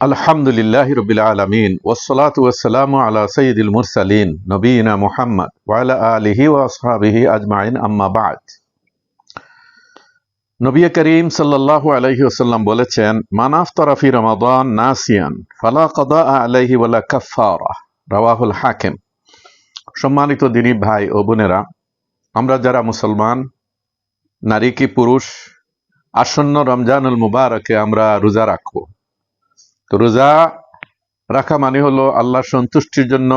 আলহামদুলিল্লাহ রবিল আলমিন ওসলাত ওসালাম আলা সঈদুল মুরসালিন, নবীনা মুহাম্মদ ওয়ালা আলিহি ওয়াসহাবিহি আজমাইন, আম্মা বাদ। নবী করিম সাল্লাল্লাহু আলাইহি ওসাল্লাম বলেছেন মানাফ তরফি রমাদান নাসিয়ান, ফালা কদা আলাইহি ওয়ালা কাফারা রাওয়াহুল হাকিম। সম্মানিত দিনী ভাই ও বোনেরা, আমরা যারা মুসলমান, নারী কি পুরুষ, আসন্ন রমজানুল মুবারকে আমরা রোজা রাখব। তো রোজা রাখা মানে হলো আল্লাহর সন্তুষ্টির জন্য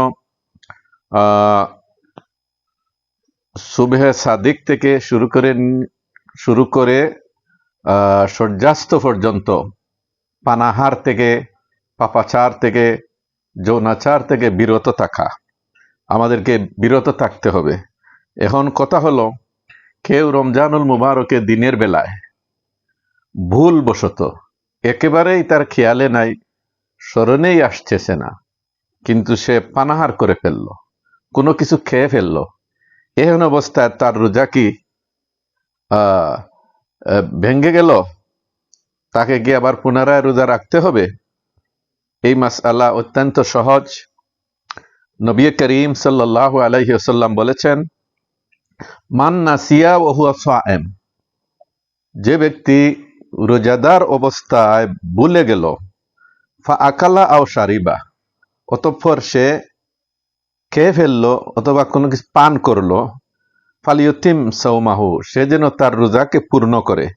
সুবেহে সাদিক থেকে শুরু করে শুরু করে সূর্যাস্ত পর্যন্ত, পানাহার থেকে, পাপাচার থেকে, যৌনাচার থেকে বিরত থাকা। আমাদেরকে বিরত থাকতে হবে। এখন কথা হলো, কেউ রমজানুল মুবারকে দিনের বেলায় ভুল বশত একেবারেই তার খেয়ালে নাই স্মরণেই আসতেছে না, কিন্তু সে পানাহার করে ফেলল, কোনো কিছু খেয়ে ফেলল। এহেন অবস্থায় তার রোজা কি ভেঙ্গে গেল? তাকে গিয়ে আবার পুনরায় রোজা রাখতে হবে? এই মাস আল্লাহ অত্যন্ত সহজ। নবী করিম সাল্লাহ আলাইহি আসাল্লাম বলেছেন, মান নাসিয়া ওহুয়া সায়েম। যে ব্যক্তি রোজাদার অবস্থায় ভুলে গেল ফা আকালা আও সারিবা, অতঃপর সে খেয়ে ফেলল অথবা কোনো কিছু পান করল, ফালিয়তিম সৌমাহু সে যেন তার রোজাকে পূর্ণ করে।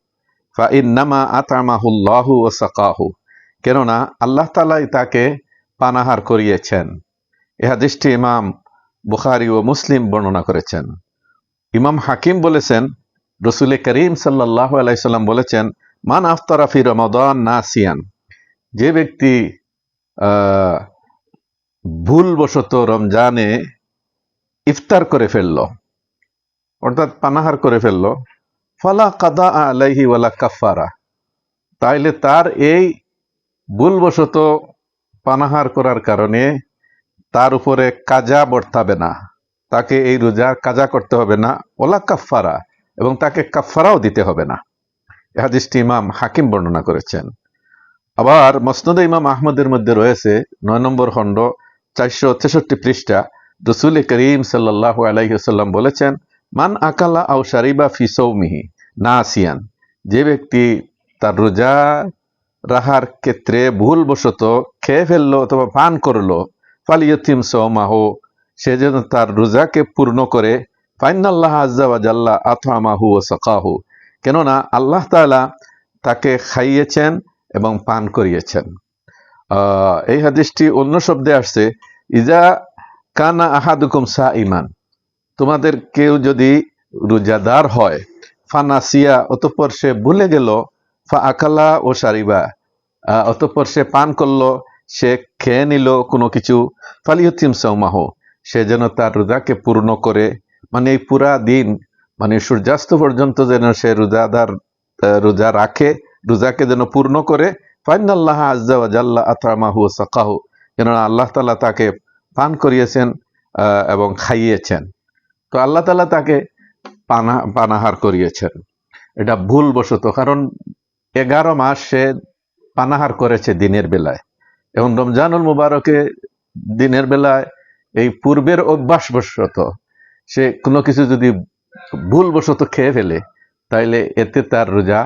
ফা ইন্নামা আতামাহুল্লাহু ও সাকাহু, কেননা আল্লাহ তালাই তাকে পানাহার করিয়েছেন। এ হাদিসটি ইমাম বুখারি ও মুসলিম বর্ণনা করেছেন। ইমাম হাকিম বলেছেন, রসুল করিম সাল্লাহ আলাইসাল্লাম বলেছেন, মান আফতারাফি রমাদান নাসিয়ান। যে ব্যক্তি ভুলবশত রমজানে ইফতার করে ফেলল, অর্থাৎ পানাহার করে ফেলল, ফালা কাদা আলাইহি ওয়ালা কাফারা তাইলে তার এই ভুলবশত পানাহার করার কারণে তার উপরে কাজা বর্তাবে না, তাকে এই রোজা কাজা করতে হবে না ওলা কাফারা এবং তাকে কাফারাও দিতে হবে না। হাদিসটি ইমাম হাকিম বর্ণনা করেছেন। আবার মসনদ ইমাম আহমদের মধ্যে রয়েছে নয় নম্বর খণ্ড চারশো তেষট্টি পৃষ্ঠা। রসুল করিম সাল্লাহ আলাইসাল্লাম বলেছেন, মান আকালা আও সারিবা ফি সৌমিহি না আসিয়ান যে ব্যক্তি তার রোজা রাহার ক্ষেত্রে ভুলবশত খেয়ে ফেলল অথবা পান করল, ফালিয়তিম সৌমাহ সে যেন তার রোজাকে পূর্ণ করে ফাইনাল্লাহ আজ্জাওয়াজাল্লাহ আথামাহু ও সকাহু। কেননা আল্লাহ তাআলা তাকে খাইয়েছেন এবং পান করিয়েছেন। এই হাদিসটি অন্য শব্দে আসছে, ইজা কানা আহাদুকুম সা ইমান তোমাদের কেউ যদি রোজাদার হয়, ফানাসিয়া, অতঃপর সে ভুলে গেল ফা আকালা ও সারিবা। অতঃপর সে পান করল, সে খেয়ে নিল কোনো কিছু ফালিহতিম সৌমাহ সে যেন তার রোজাকে পূর্ণ করে মানে এই পুরা দিন মানে সূর্যাস্ত পর্যন্ত যেন সে রোজাদার রোজা রাখে রোজাকে যেন পূর্ণ করে। ফাইনাল্লাহ আজ্জা জাল্লা আতামাহু সাকাহু। কেননা আল্লাহ তালা তাকে পান করিয়েছেন এবং খাইয়েছেন। তো আল্লাহ তালা তাকে পানা, পানাহার করিয়েছেন। এটা ভুলবশত, কারণ এগারো মাস সে পানাহার করেছে দিনের বেলায়। এবং রমজানুল মুবারকে দিনের বেলায় এই পূর্বের অভ্যাসবশত সে কোনো কিছু যদি ভুলবশত খেয়ে ফেলে, তাইলে এতে তার রোজা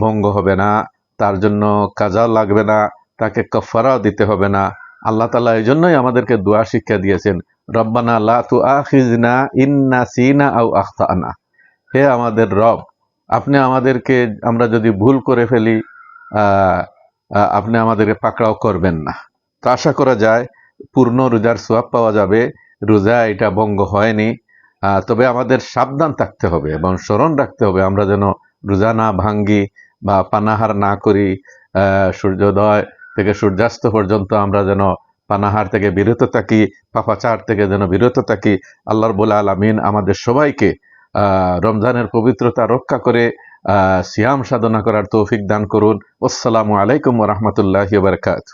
ভঙ্গ হবে না, তার জন্য কাজাও লাগবে না, তাকে কফারাও দিতে হবে না। আল্লাহ তালা এই জন্যই আমাদেরকে দোয়া শিক্ষা দিয়েছেন, রব্বানা লা তু ইন্না সিনা আউ আখতানা। হে আমাদের রব, আপনি আমাদেরকে, আমরা যদি ভুল করে ফেলি আপনি আমাদেরকে পাকড়াও করবেন না। তো আশা করা যায়, পূর্ণ রোজার সোয়াব পাওয়া যাবে, রোজা এটা ভঙ্গ হয়নি। তবে আমাদের সাবধান থাকতে হবে এবং স্মরণ রাখতে হবে, আমরা যেন রোজা না ভাঙ্গি বা পানাহার না করি সূর্যোদয় থেকে সূর্যাস্ত পর্যন্ত আমরা যেন পানাহার থেকে বিরত থাকি, পাপাচার থেকে যেন বিরত থাকি আল্লাহর বলে আলামিন আমাদের সবাইকে রমজানের পবিত্রতা রক্ষা করে সিয়াম সাধনা করার তৌফিক দান করুন। আসসালামু আলাইকুম রহমতুল্লাহ বারকাত